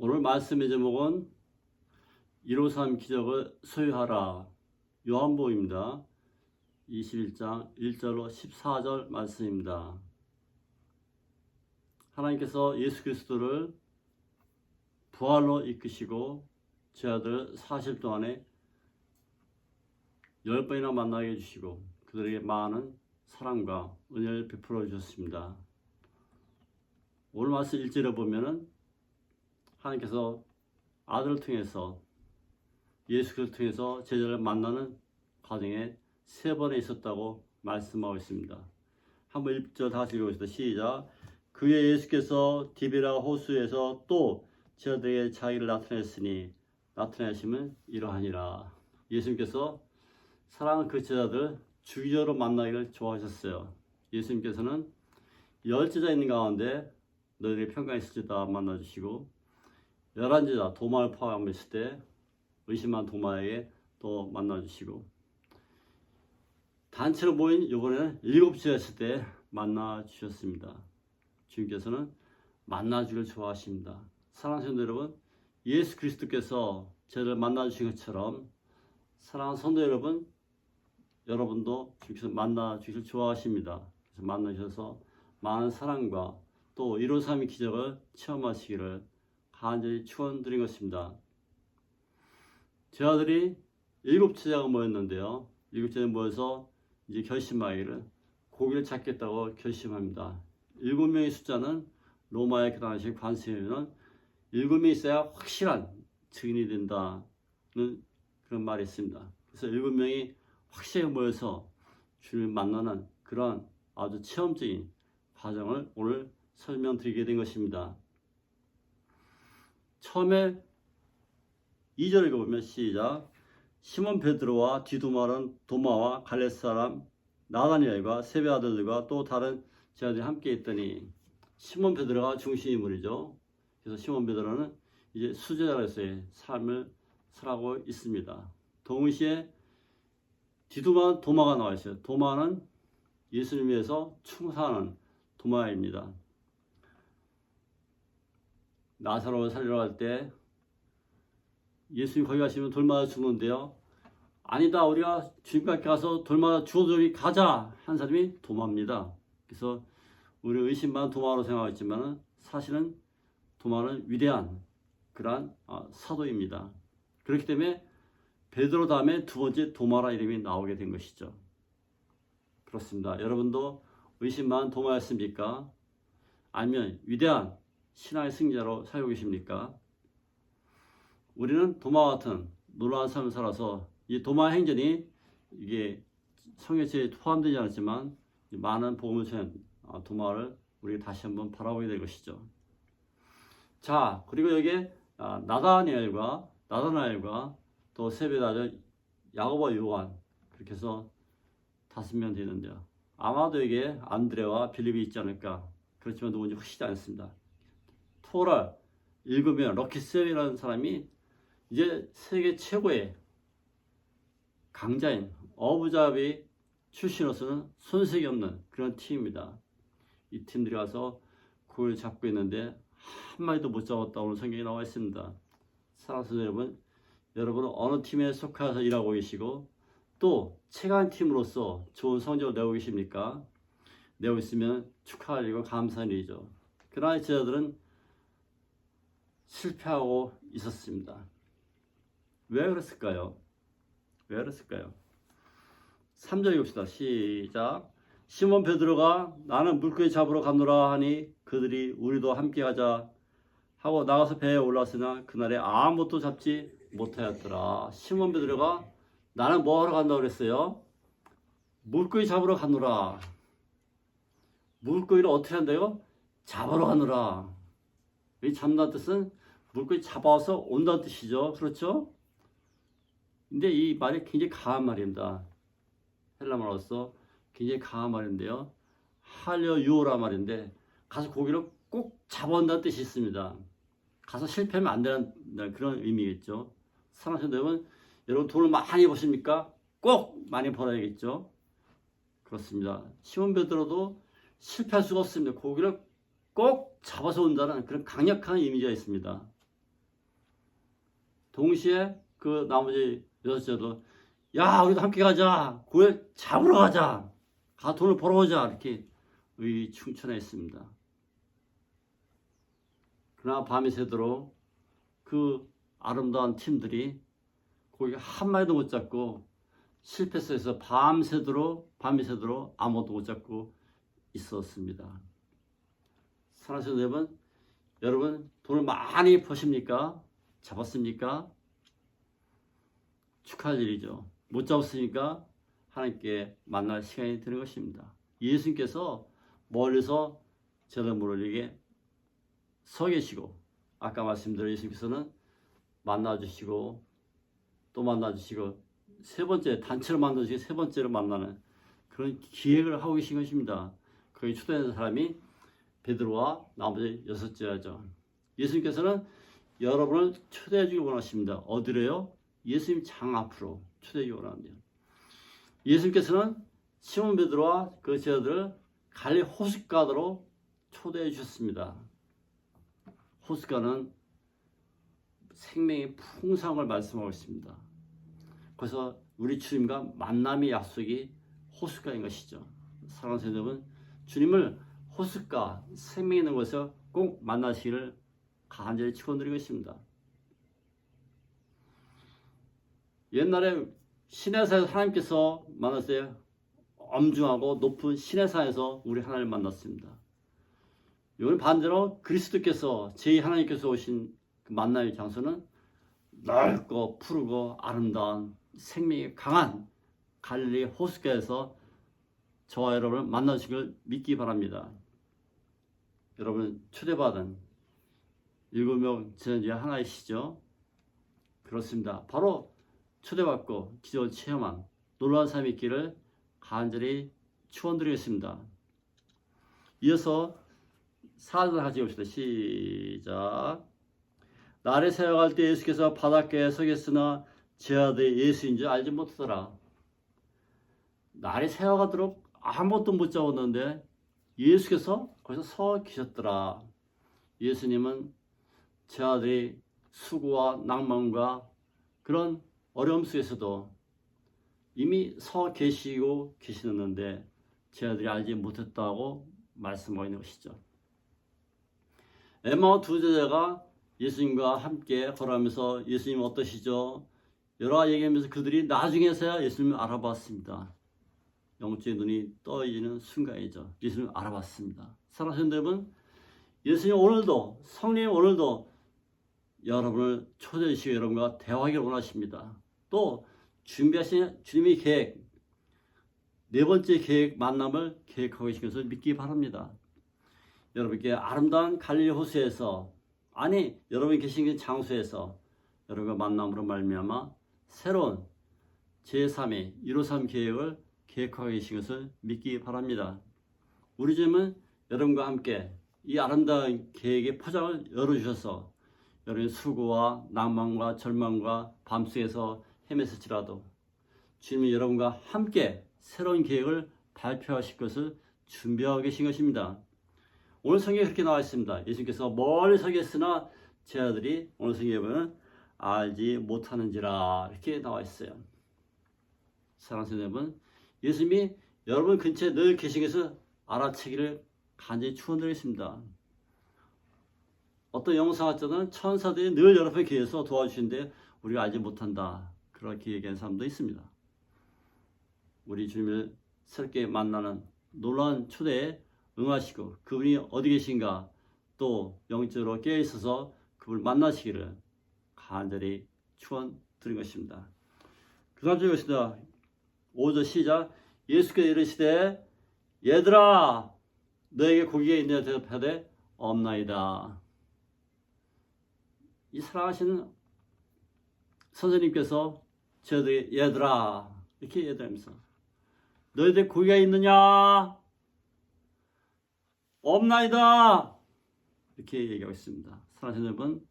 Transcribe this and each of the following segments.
오늘 말씀의 제목은 153 기적을 소유하라 요한복음입니다. 21장 1절로 14절 말씀입니다. 하나님께서 예수 그리스도를 부활로 이끄시고 제 아들 40 동안에 열 번이나 만나게 해주시고 그들에게 많은 사랑과 은혜를 베풀어 주셨습니다. 오늘 말씀 1절에 보면은 하나님께서 아들을 통해서 예수 그리스도를 통해서 제자를 만나는 과정에 세 번에 있었다고 말씀하고 있습니다. 한번 1절 다시 읽어보시다. 시작. 그의 예수께서 디베라 호수에서 또 제자들에게 자기를 나타냈으니 나타내심은 이러하니라. 예수님께서 사랑하는 그 제자들 주기적으로 만나기를 좋아하셨어요. 예수님께서는 열 제자 있는 가운데 너희들이 평강 있을지다 만나주시고 열한 제자 도마를 포함했을 때 의심한 도마에게 또 만나주시고 단체로 모인 이번에는 일곱 제자였을 때 만나주셨습니다. 주님께서는 만나주기를 좋아하십니다. 사랑하는 여러분 예수 그리스도께서 저를 만나주신 것처럼 사랑하는 성도 여러분 여러분도 주께서 만나주기를 좋아하십니다. 그래서 만나주셔서 많은 사랑과 또 이룬 삶의 기적을 체험하시기를 간절히 축원드린 것입니다. 제 아들이 일곱 제자가 모였는데요. 일곱 제자 모여서 이제 결심하기를 고기를 찾겠다고 결심합니다. 일곱 명의 숫자는 로마의 그 당시 관습에는 일곱 명이 있어야 확실한 증인이 된다는 그런 말이 있습니다. 그래서 일곱 명이 확실하게 모여서 주님을 만나는 그런 아주 체험적인 과정을 오늘 설명드리게 된 것입니다. 처음에 2절 읽어보면 시작 시몬 베드로와 디두마는 도마와 갈렛 사람 나다니엘과 세베 아들들과 또 다른 제자들이 함께 있더니 시몬 베드로가 중심 인물이죠. 그래서 시몬 베드로는 이제 수제자로서의 삶을 살아가고 있습니다. 동시에 디두마 도마가 나와 있어요. 도마는 예수님 위해서 충사하는 도마입니다. 나사로를 살리러 갈 때 예수님 거기 가시면 돌마다 죽는데요. 아니다 우리가 주님께 가서 돌마다 죽어도 가자 한 사람이 도마입니다. 그래서 우리 의심만 도마로 생각했지만 사실은 도마는 위대한 그러한 어, 사도입니다. 그렇기 때문에 베드로 다음에 두 번째 도마라 이름이 나오게 된 것이죠. 그렇습니다. 여러분도 의심만 도마였습니까? 아니면 위대한 신화의 승자로 살고 계십니까? 우리는 도마 같은 놀라운 삶을 살아서 이 도마 행전이 이게 성경책에 포함되지 않았지만 많은 복음을 전한 도마를 우리가 다시 한번 바라보게 될 것이죠. 자, 그리고 여기에 아, 나다니엘과 나다나엘과 또 세베다저 야고보 요한 그렇게 해서 다섯 명 되는데요. 아마도 여기에 안드레와 빌립이 있지 않을까. 그렇지만 누군지 확실히 않습니다. 토라 읽으면 럭키셀이라는 사람이 이제 세계 최고의 강자인 어부잡이 출신으로서는 손색이 없는 그런 팀입니다. 이 팀들이 와서 골을 잡고 있는데 한 마리도 못 잡았다 오늘 성경에 나와 있습니다. 사랑하는 여러분, 여러분은 어느 팀에 속해서 일하고 계시고 또 최강 팀으로서 좋은 성적을 내고 계십니까? 내고 있으면 축하할 일이고 감사할 일이죠. 그러나 제자들은 실패하고 있었습니다. 왜 그랬을까요? 왜 그랬을까요? 3절 읽읍시다. 시작. 시몬 베드로가 나는 물고기 잡으러 가노라 하니 그들이 우리도 함께 가자 하고 나가서 배에 올랐으나 그날에 아무것도 잡지 못하였더라. 시몬 베드로가 나는 뭐 하러 간다고 그랬어요? 물고기 잡으러 가노라. 물고기를 어떻게 한다요? 잡으러 가노라. 이 잡는 뜻은 물고기 잡아서 온다는 뜻이죠. 그렇죠? 근데 이 말이 굉장히 강한 말입니다. 헬라말로서 굉장히 강한 말인데요. 할려 유오라 말인데 가서 고기를 꼭 잡아온다는 뜻이 있습니다. 가서 실패하면 안 되는 그런 의미겠죠. 사랑하는 여러분, 여러분 돈을 많이 버십니까? 꼭 많이 벌어야겠죠. 그렇습니다. 시몬 베드로도 실패할 수가 없습니다. 고기를 꼭 잡아서 온다는 그런 강력한 이미지가 있습니다. 동시에 그 나머지 여섯째도 야 우리도 함께 가자 고에 잡으러 가자 가 돈을 벌어오자 이렇게 의 충천했습니다. 그러나 밤이 새도록 그 아름다운 팀들이 고기 한 마리도 못 잡고 실패해서 밤새도록 밤이 새도록 아무것도 못 잡고 있었습니다. 사랑하는 여러분, 여러분 돈을 많이 버십니까? 잡았습니까? 축하할 일이죠. 못 잡았으니까 하나님께 만날 시간이 되는 것입니다. 예수님께서 멀리서 저를 모르게 서 계시고 아까 말씀드린 예수님께서는 만나 주시고 또 만나 주시고 세 번째 단체로 만나 주시고 세 번째로 만나는 그런 기획을 하고 계신 것입니다. 거기 초대된 사람이 베드로와 나머지 여섯째죠. 예수님께서는 여러분을 초대해 주길 원하십니다. 어디래요? 예수님 장 앞으로 초대해 주길 원합니다. 예수님께서는 시몬 베드로와 그 제자들을 갈리 호숫가로 초대해 주셨습니다. 호숫가는 생명의 풍성을 말씀하고 있습니다. 그래서 우리 주님과 만남의 약속이 호숫가인 것이죠. 사랑하는 여러분, 주님을 호숫가, 생명 있는 곳에서 꼭 만나시기를 간절히 축원드리고 있습니다. 옛날에 시내산에서 하나님께서 만났어요. 엄중하고 높은 시내산에서 우리 하나님을 만났습니다. 이번 반대로 그리스도께서 제 하나님께서 오신 그 만남의 장소는 넓고 푸르고 아름다운 생명이 강한 갈릴리 호숫가에서 저와 여러분을 만나시길 믿기 바랍니다. 여러분 초대받은 일곱 명 제자 중에 하나이시죠? 그렇습니다. 바로 초대받고 기적을 체험한 놀라운 삶이 있기를 간절히 축원드리겠습니다. 이어서 사절 하지 봅시다. 시작. 날에 새어갈 때 예수께서 바닷가에 서 계으나 제 아들이 예수인 줄 알지 못하더라. 날이 새어가도록 아무것도 못 잡았는데 예수께서 거기서 서 계셨더라. 예수님은 제 아들이 수고와 낭만과 그런 어려움 속에서도 이미 서 계시고 계시는데 제 아들이 알지 못했다고 말씀하고 있는 것이죠. 에마 두 제자가 예수님과 함께 걸어가면서 예수님 어떠시죠? 여러 얘기하면서 그들이 나중에서야 예수님을 알아봤습니다. 영적인 눈이 떠지는 순간이죠. 예수님을 알아봤습니다. 사랑하는 여러분, 예수님 오늘도 성령 오늘도 여러분을 초대해 주시고 여러분과 대화하기를 원하십니다. 또 준비하신 주님의 계획 네 번째 계획 만남을 계획하고 계신 것을 믿기 바랍니다. 여러분께 아름다운 갈릴리 호수에서 아니 여러분이 계신 장소에서 여러분과 만남으로 말미암아 새로운 제3의 153 계획을 계획하고 계신 것을 믿기 바랍니다. 우리 주님은 여러분과 함께 이 아름다운 계획의 포장을 열어주셔서 여러분의 수고와 낭만과 절망과 밤속에서 헤맸을지라도 주님은 여러분과 함께 새로운 계획을 발표하실 것을 준비하고 계신 것입니다. 오늘 성경에 그렇게 나와 있습니다. 예수님께서 멀리 서 계으나 제 아들이 오늘 성경에 보면 알지 못하는지라 이렇게 나와 있어요. 사랑하는 여러분, 예수님이 여러분 근처에 늘 계신 것을 알아채기를 간절히 축원드리겠습니다. 어떤 영상학자는 천사들이 늘 여러분의 길에서 도와주시는데 우리가 알지 못한다. 그렇게 얘기하는 사람도 있습니다. 우리 주님을 새롭게 만나는 놀라운 초대에 응하시고 그분이 어디 계신가 또 영적으로 깨어있어서 그분을 만나시기를 간절히 축원드린 것입니다. 그 다음 주 것이다. 5절 시작. 예수께서 이르시되 얘들아 너에게 고기가 있느냐 대답하되 없나이다. 이 사랑하시는 선생님께서 저들 얘들아 이렇게 얘기하면서 너희들 고기가 있느냐? 없나이다! 이렇게 얘기하고 있습니다. 사랑하시는 여러분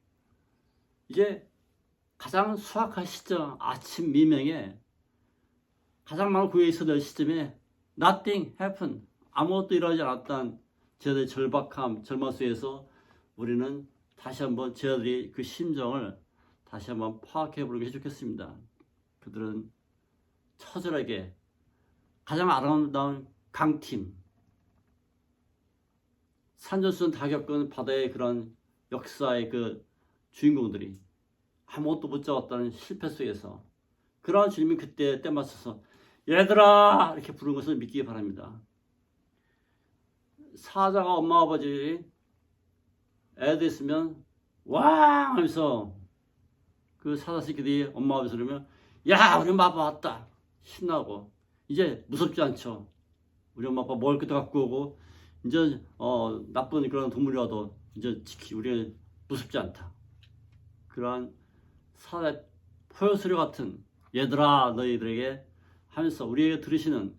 이제 가장 수확한 시점 아침 미명에 가장 많은 구에 있었던 시점에 nothing happened. 아무것도 일어나지 않았던 저들의 절박함 절망 속에서 우리는 다시 한번 저들이 그 심정을 다시 한번 파악해 보는 게 좋겠습니다. 그들은 처절하게 가장 아름다운 강팀, 산전수전 다 겪은 바다의 그런 역사의 그 주인공들이 아무것도 못 잡았다는 실패 속에서 그러한 주님이 그때 때 맞춰서 얘들아 이렇게 부른 것을 믿기 바랍니다. 사자가 엄마 아버지 애들 있으면 왕 하면서 그 사자 새끼들이 엄마 아버지 그러면 야 우리 엄마 아빠 왔다 신나고 이제 무섭지 않죠. 우리 엄마 아빠 먹을 것도 갖고 오고 이제 어 나쁜 그런 동물이 와도 이제 지키 우리 무섭지 않다. 그러한 사자 포효소리 같은 얘들아 너희들에게 하면서 우리에게 들으시는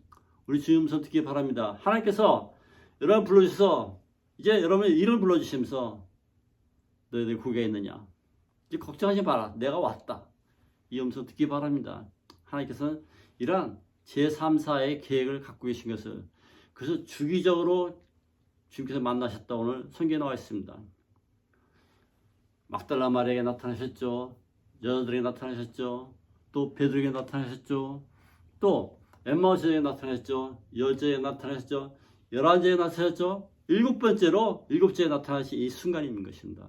우리 주님 듣기 바랍니다. 하나님께서 여러분 불러주셔서 이제 여러분 이름 불러주시면서 너희들 구에 있느냐 이제 걱정하지 마라 내가 왔다 이 음성 듣기 바랍니다. 하나님께서는 이러한 제3사의 계획을 갖고 계신 것을 그래서 주기적으로 주님께서 만나셨다 오늘 성경에 나와 있습니다. 막달라 마리아에게 나타나셨죠. 여자들에게 나타나셨죠. 또 베드로에게 나타나셨죠. 또 엠마우스에게 나타나셨죠. 여자에게 나타나셨죠. 열한째에 나타나셨죠. 일곱 번째로 일곱째에 나타나신 이 있는 것입니다.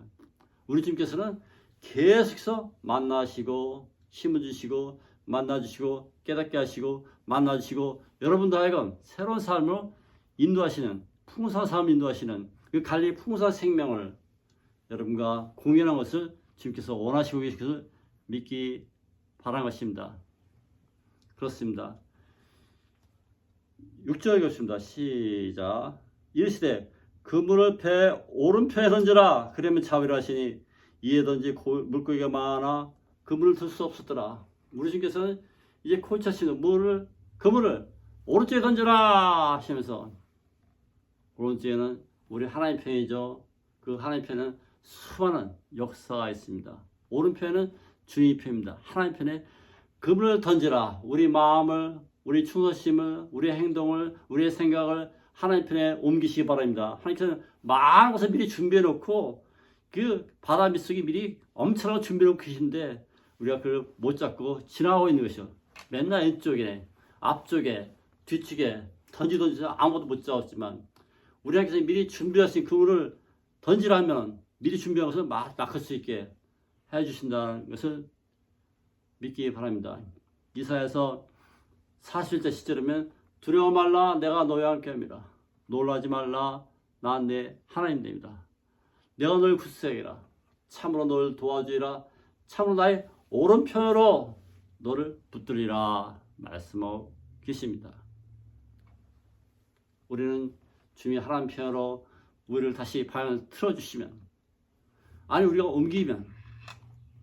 우리 주님께서는 계속해서 만나시고 힘을 주시고 만나주시고 깨닫게 하시고 만나주시고 여러분도 하여금 새로운 삶으로 인도하시는 풍성한 삶을 인도하시는 그 갈리 풍성한 생명을 여러분과 공연한 것을 주님께서 원하시고 계신 것을 믿기 바란 것입니다. 그렇습니다. 6절 읽습니다. 시작. 이르시되 그물을 배 오른편에 던져라. 그러면 자위를 하시니 이에 던지 고- 물고기가 많아 그물을 들 수 없었더라. 우리 주님께서는 이제 코치하시는 물을 그물을 오른쪽에 던져라 하시면서 오른쪽에는 우리 하나님 편이죠. 그 하나님 편은 수많은 역사가 있습니다. 오른편은 주님 편입니다. 하나님 편에 그물을 던지라. 우리 마음을, 우리 충성심을, 우리의 행동을, 우리의 생각을 하나님 편에 옮기시기 바랍니다. 하나님께서는 많은 것을 미리 준비해 놓고 그 바다 밑속에 미리 엄청나게 준비해 놓고 계신데 우리가 그걸 못 잡고 지나가고 있는 것이요. 맨날 왼쪽에, 앞쪽에, 뒤쪽에 던지 던지 아무것도 못 잡았지만 우리 하나님께서 미리 준비하신 그물을 던지라면 미리 준비한 것을 막 낚을 수 있게 해주신다는 것을 믿기 바랍니다. 이사에서 40절 시절이면 두려워 말라 내가 너희와 함께 합니다. 놀라지 말라 난 내 하나님 됩니다. 내가 너를 굳세하리라 참으로 너를 도와주리라 참으로 나의 오른편으로 너를 붙들리라 말씀하고 계십니다. 우리는 주님이 하나님 편으로 우리를 다시 방향을 틀어주시면 아니 우리가 옮기면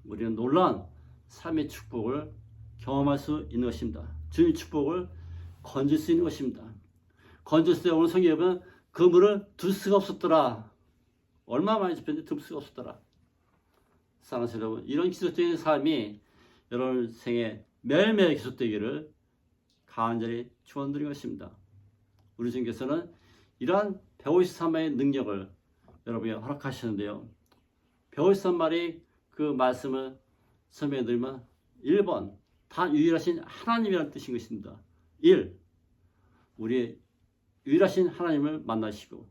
우리는 놀라운 삶의 축복을 경험할 수 있는 것입니다. 주님의 축복을 건질 수 있는 것입니다. 건졌을 때 오늘 성경에 보면 그 물을 둘 수가 없었더라. 얼마 많이 집혔는데 둘 수가 없었더라. 사랑하는 여러분, 이런 기술적인 삶이 여러분 생에 매일매일 계속되기를 간절히 축원드린 것입니다. 우리 주님께서는 이러한 153마의 능력을 여러분이 허락하시는데요. 153마리 그 말씀을 설명해 드리면 1번 다 유일하신 하나님이라는 뜻인 것입니다. 1. 우리 유일하신 하나님을 만나시고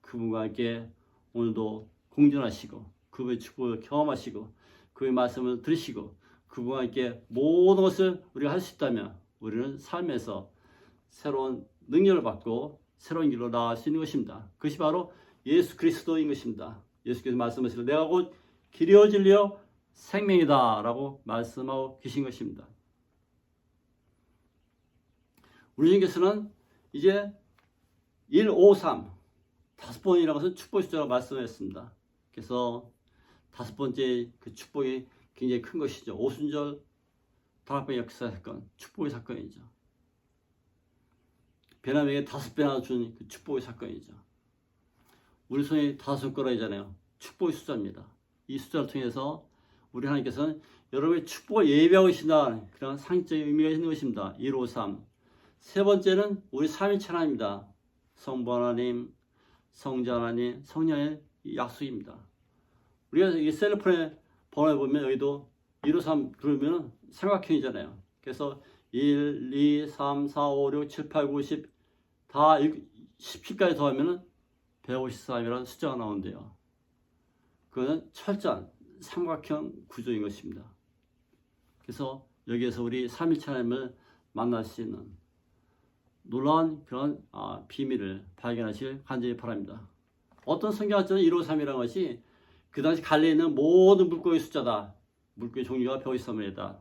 그분과 함께 오늘도 공존하시고 그분의 축복을 경험하시고 그분의 말씀을 들으시고 그분과 함께 모든 것을 우리가 할 수 있다면 우리는 삶에서 새로운 능력을 받고 새로운 길로 나아갈 수 있는 것입니다. 그것이 바로 예수 그리스도인 것입니다. 예수께서 말씀하시고 내가 곧 길이요 진리요 생명이다 라고 말씀하고 계신 것입니다. 우리 주님께서는 이제 1, 5, 3 다섯 번이라는 것은 축복의 숫자라고 말씀했습니다. 그래서 다섯 번째 그 축복이 굉장히 큰 것이죠. 오순절 번의 역사 사건, 축복의 사건이죠. 베나에게 다섯 배나 준 그 축복의 사건이죠. 우리 손에 다섯 손가락이잖아요. 축복의 숫자입니다. 이 숫자를 통해서 우리 하나님께서는 여러분의 축복을 예비하고 계신다. 그런 상징적인 의미가 있는 것입니다. 1, 5, 3. 세 번째는 우리 삼위체 하나님입니다. 성부 하나님, 성자 하나님, 성령의 약속입니다. 우리가 이 셀프의 번호에 보면 여기도 1, 2, 3 그러면 삼각형이잖아요. 그래서 1, 2, 3, 4, 5, 6, 7, 8, 9, 10, 다 17까지 더하면은 153이라는 숫자가 나온대요. 그거는 철저한 삼각형 구조인 것입니다. 그래서 여기에서 우리 삼일체 하나님을 만날 수 있는 놀라운 그런 아, 비밀을 발견하실 간절히 바랍니다. 어떤 성경학자는 153이라는 것이 그 당시 갈리에 있는 모든 물고기 숫자다. 물고기 종류가 153마리다.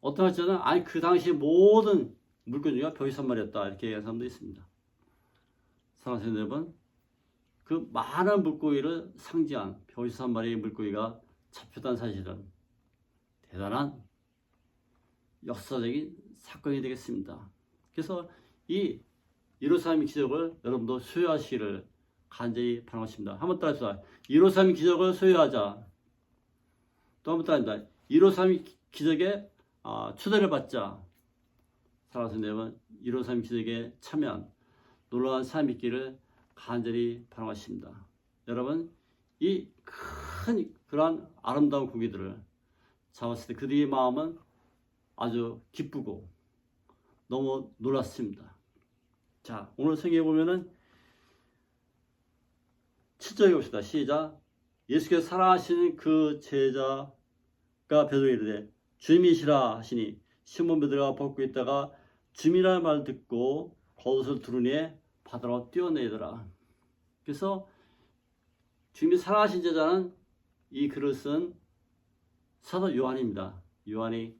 어떤 학자는 아니 그 당시 모든 물고기 종류가 153마리였다. 이렇게 얘기하는 사람도 있습니다. 사랑하는 여러분, 그 많은 물고기를 상징한 153마리의 물고기가 잡혔다는 사실은 대단한 역사적인 사건이 되겠습니다. 그래서 이 이로삼의 기적을 여러분도 소유하시기를 간절히 바라겠습니다. 한번 따라합시다. 이로삼의 기적을 소유하자. 또 한번 따라합니다. 이로삼의 기적에 아, 초대를 받자. 사랑하는 여러분, 이로삼의 기적에 참여한 놀라운 삶이 있기를 간절히 바라겠습니다. 여러분, 이 큰 그러한 아름다운 고기들을 잡았을 때 그들의 마음은 아주 기쁘고 너무 놀랐습니다. 자, 오늘 성경에 보면은 7절에 봅시다. 시작. 예수께서 사랑하시는 그 제자가 베드로에게 이르되 주님이시라 하시니 시몬 베드로가 벗고 있다가 주님이라는 말을 듣고 겉옷을 두르니 바다로 뛰어내더라. 그래서 주님이 사랑하신 제자는 이 글을 쓴 사도 요한입니다. 요한이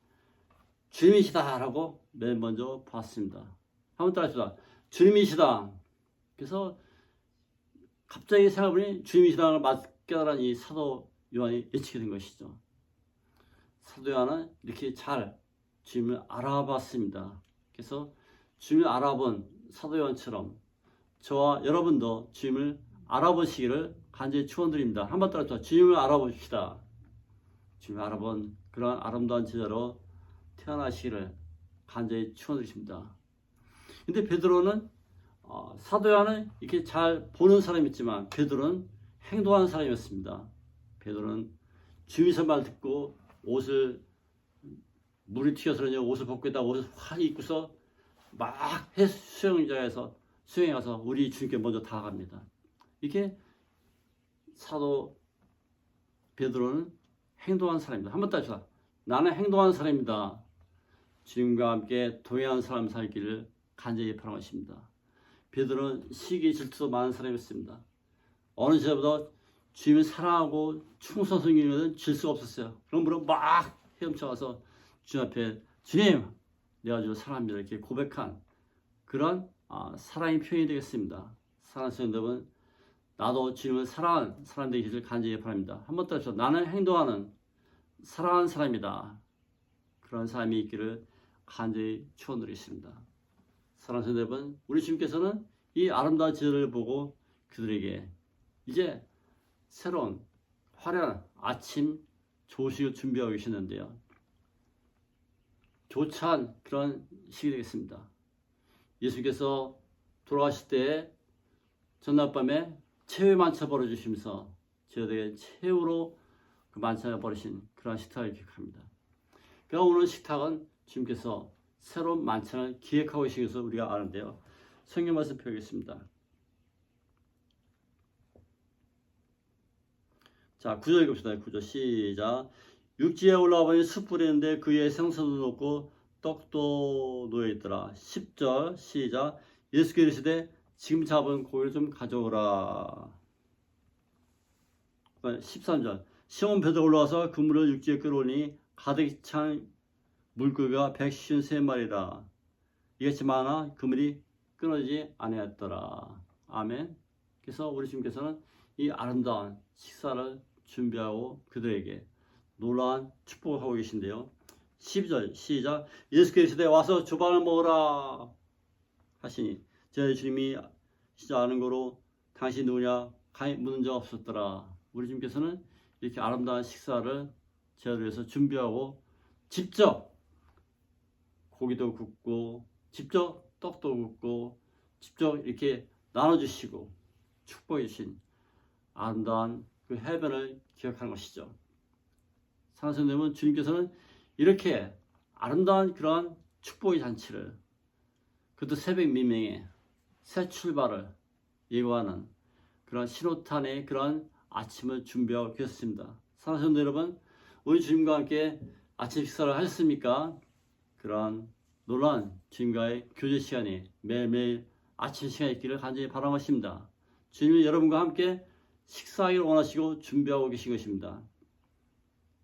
주님이시다라고 맨 먼저 봤습니다. 한번 따라합시다. 주님이시다. 그래서 갑자기 생각해보니 주님이시다를 깨달은 이 사도 요한이 외치게 된 것이죠. 사도 요한은 이렇게 잘 주님을 알아봤습니다. 그래서 주님을 알아본 사도 요한처럼 저와 여러분도 주님을 알아보시기를 간절히 축원드립니다. 한번 따라서 주님을 알아봅시다. 주님을 알아본 그런 아름다운 제자로 태어나시기를 간절히 축원드립니다. 근데 베드로는 어, 사도 요한은 이렇게 잘 보는 사람이었지만 베드로는 행동하는 사람이었습니다. 베드로는 주님의 말 듣고 옷을 물이 튀어서 옷을 벗고 있다 옷을 확 입고서 막 해 수영장에서 수영에 가서 우리 주님께 먼저 다가갑니다. 이렇게 사도 베드로는 행동하는 사람입니다. 한번 따지자. 나는 행동하는 사람입니다. 주님과 함께 동행하는 사람 살기를 간절히 바라십니다. 베드로는 시기 질투도 많은 사람이었습니다. 어느 시절보다 주님을 사랑하고 충성 성기는 질 수가 없었어요. 분은 막 헤엄쳐가서 주님 앞에 주님 내가 주 사랑합니다 이렇게 고백한 그런 아, 사랑의 표현이 되겠습니다. 사랑하는 여러분 나도 주님을 사랑하는 사람 되기를 간절히 바랍니다. 한 번 더 해서 나는 행동하는 사랑하는 사람이다. 그런 사람이 있기를 간절히 축원드리겠습니다. 사랑하는 여러분, 우리 주님께서는 이 아름다운 지혜를 보고 그들에게 이제 새로운 화려한 아침 조식을 준비하고 계시는데요. 조찬 그런 시기 되겠습니다. 예수께서 돌아가실 때 전날 밤에 최후의 만찬 벌어주시면서 저에게 최후로 그 만찬을 벌이신 그런 식탁을 기억합니다. 오늘 식탁은 주님께서 새로운 만찬을 기획하고 것을 우리가 아는데요. 성경 말씀 펴겠습니다. 자, 구절 읽읍시다. 구절 시작. 육지에 올라와 보니 숯불이 있는데 그 위에 생선도 놓고 떡도 놓여 있더라. 10절 시작. 예수께서 이르시되 지금 잡은 고기를 좀 가져오라. 13절. 시몬 베드로 올라와서 그물을 육지에 끌어오니 가득 찬 물고기가 153마리라. 이같이 많아 그물이 끊어지지 아니하였더라. 아멘. 그래서 우리 주님께서는 이 아름다운 식사를 준비하고 그들에게 놀라운 축복을 하고 계신데요. 12절 시작 예수께서 되 와서 주방을 먹으라 하시니 저희 주님이 시작 아는 거로 당신 누구냐 묻는 적 없었더라. 우리 주님께서는 이렇게 아름다운 식사를 위해서 준비하고 직접 고기도 굽고 직접 떡도 굽고 직접 이렇게 나눠주시고 축복해 주신 아름다운 그 해변을 기억하는 것이죠. 여러분 주님께서는 이렇게 아름다운 그런 축복의 잔치를 그것도 새벽 미명에 새 출발을 예고하는 그런 신호탄의 그런 아침을 준비하고 계셨습니다. 사랑하는 여러분 우리 주님과 함께 아침 식사를 하셨습니까? 그런 놀라운 주님과의 교제 시간이 매일매일 아침 시간이 있기를 간절히 바라겠습니다. 주님이 여러분과 함께 식사하기를 원하시고 준비하고 계신 것입니다.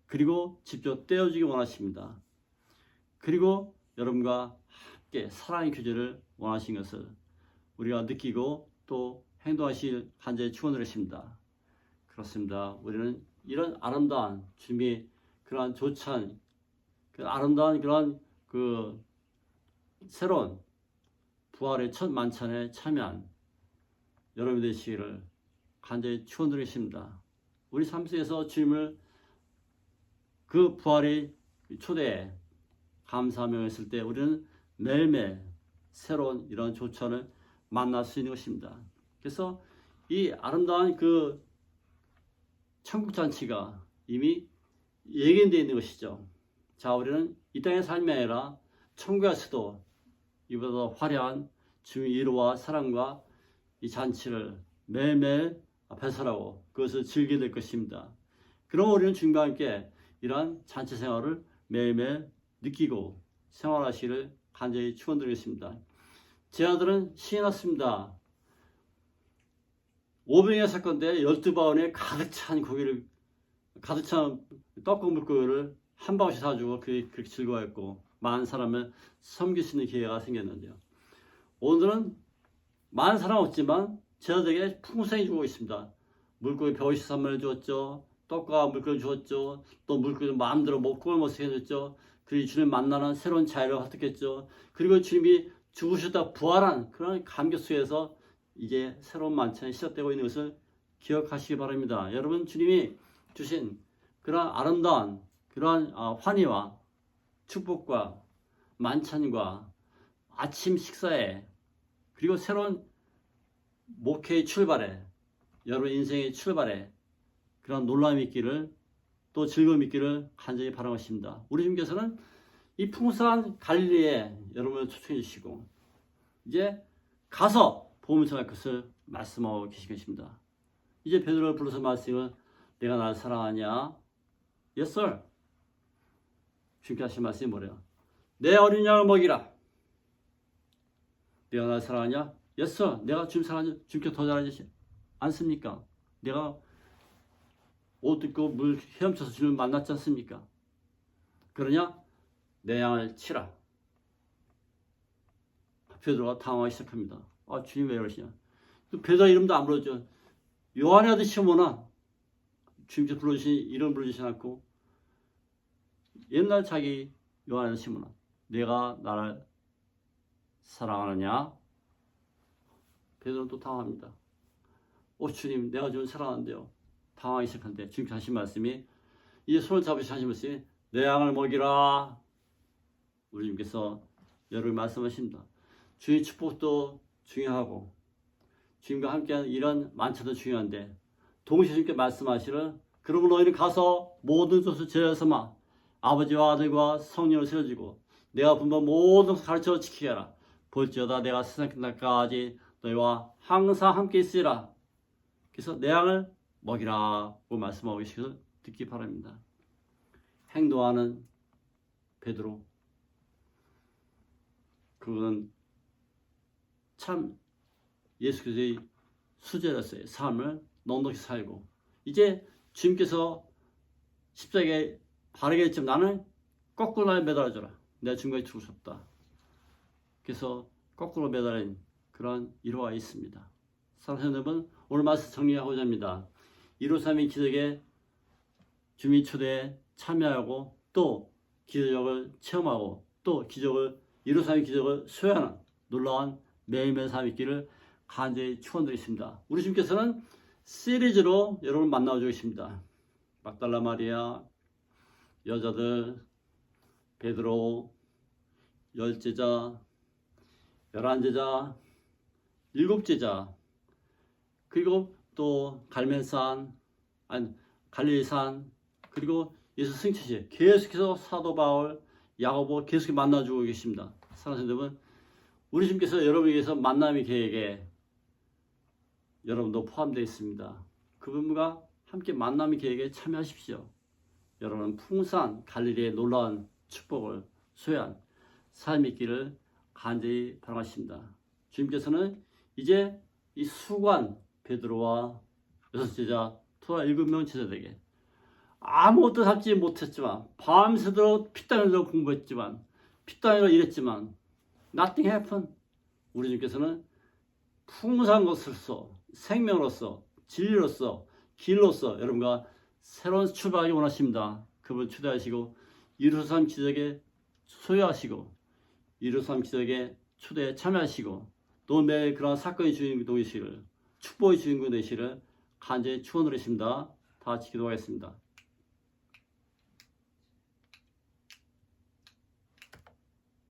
그리고 직접 떼어주기 원하십니다. 그리고 여러분과 함께 사랑의 교제를 원하신 것을 우리가 느끼고 또 행동하실 간절히 축원드리십니다. 그렇습니다. 우리는 이런 아름다운 주님의 그러한 조찬, 그 아름다운 그런 그 새로운 부활의 첫 만찬에 참여한 여러분 되시기를 간절히 축원드리십니다. 우리 삶 속에서 주님을 그 부활의 초대에 감사하며 했을 때 우리는 매일매일 새로운 이런 조천을 만날 수 있는 것입니다. 그래서 이 아름다운 그 천국 잔치가 이미 예견되어 있는 것이죠. 자, 우리는 이 땅의 삶이 아니라 천국에서도 이보다 더 화려한 주의 이로와 사랑과 이 잔치를 매일매일 배설하고 그것을 즐기게 될 것입니다. 그럼 우리는 주님과 함께 이러한 잔치 생활을 매일매일 느끼고 생활하시기를 간절히 축원드리겠습니다. 제 아들은 신이 났습니다. 오병이어 사건 때 열두 바운에 가득 찬 고기를 가득 찬 떡국 물고기를 한 바구씩 사주고 그게 그렇게 즐거워했고 많은 사람을 섬길 수 있는 기회가 생겼는데요. 오늘은 많은 사람 없지만 제 아들에게 풍성히 주고 있습니다. 물고기 153마리 주었죠. 떡과 물고기 주었죠. 또 물고기 마음대로 먹고 먹게 해줬죠. 그리고 주님 만나는 새로운 자유를 획득했죠. 그리고 주님이 죽으셨다 부활한 그런 감격 속에서 이제 새로운 만찬이 시작되고 있는 것을 기억하시기 바랍니다. 여러분 주님이 주신 그런 아름다운 그러한 어, 환희와 축복과 만찬과 아침 식사에 그리고 새로운 목회의 출발에 여러분 인생의 출발에 그런 놀람이 있기를 또 즐거움이 있기를 간절히 바라겠습니다. 우리 주님께서는 이 풍성한 갈릴리에 여러분을 초청해 주시고 이제 가서 복음을 전할 것을 말씀하고 계신 것입니다. 이제 베드로를 불러서 말씀을 내가 나를 사랑하냐? Yes, sir. 주님께 하신 말씀이 뭐래요? 내 어린 양을 먹이라. 내가 나를 사랑하냐? Yes, sir. 내가 주님 사랑하냐? 주님께 더 잘하지 않습니까? 내가 옷 입고 물 헤엄쳐서 주님을 만났지 않습니까? 그러냐? 내 양을 치라. 베드로가 당황하기 시작합니다. 아 주님 왜 그러시냐? 또 베드로 이름도 안 불러줘. 요한의 아들 시모나 주님께서 불러주신 이름 불러주시지 않고 옛날 자기 요한의 시모나 내가 나를 사랑하느냐? 베드로는 또 당황합니다. 오 주님 내가 좀 사랑하는데요. 당황하기 시작한데 주님께서 하신 말씀이 이제 손을 잡으시 하신 말씀이 내 양을 먹이라 우리 주님께서 여러분 말씀하십니다. 주의 축복도 중요하고 주님과 함께하는 이런 만찬도 중요한데 동시에 주님께 말씀하시는 그러므로 너희는 가서 모든 것을 제어서마 아버지와 아들과 성령을 세워주고 내가 분번 모든 가르쳐 지키게 하라. 볼지어다 내가 세상 끝날까지 너희와 항상 함께 있으리라. 그래서 내 양을 먹이라고 말씀하고 계시서 듣기 바랍니다. 행동하는 베드로. 그건 참 예수 그리스도의 수제로서의 삶을 넉넉히 살고 이제 주님께서 십자가에 바르게 했지만 나는 거꾸로 날 매달아줘라 중간에 죽을 수 없다 그래서 거꾸로 매달린 그런 일화가 있습니다 사랑하는 여러분 오늘 말씀 정리하고자 합니다 153의 기적에 주민 초대에 참여하고 또 기적을 체험하고 또 기적을 153의 기적을 수행하는 놀라운 매일매일 삶 있기를 간절히 축원드리겠습니다. 우리 주님께서는 시리즈로 여러분 만나주고 계십니다. 막달라 마리아, 여자들, 베드로, 열 제자, 열한 제자, 일곱 제자, 그리고 또 갈멜산, 아니 갈릴산, 그리고 예수 승천시 계속해서 사도 바울, 야고보 계속 만나주고 계십니다. 사랑하는 여러분, 우리 주님께서 여러분에게서 만남의 계획에 여러분도 포함되어 있습니다. 그분과 함께 만남의 계획에 참여하십시오. 여러분은 풍성한 갈릴리의 놀라운 축복을 소유한 삶이 있기를 간절히 바라겠습니다. 주님께서는 이제 이 수관 베드로와 여섯 제자 토라 일곱 명 제자들에게 아무것도 잡지 못했지만 밤새도록 피땀흘려 공부했지만 피땀흘려 일했지만 nothing happened. 우리 주님께서는 풍성한 것으로서 생명으로서 진리로서 길로서 여러분과 새로운 출발하기 원하십니다. 그분 초대하시고 이루삼 기적에 소유하시고 이루삼 기적에 초대에 참여하시고 또 매일 그런 사건의 주인공 되시를 축복의 주인공 되시를 간절히 축원드리십니다. 다 같이 기도하겠습니다.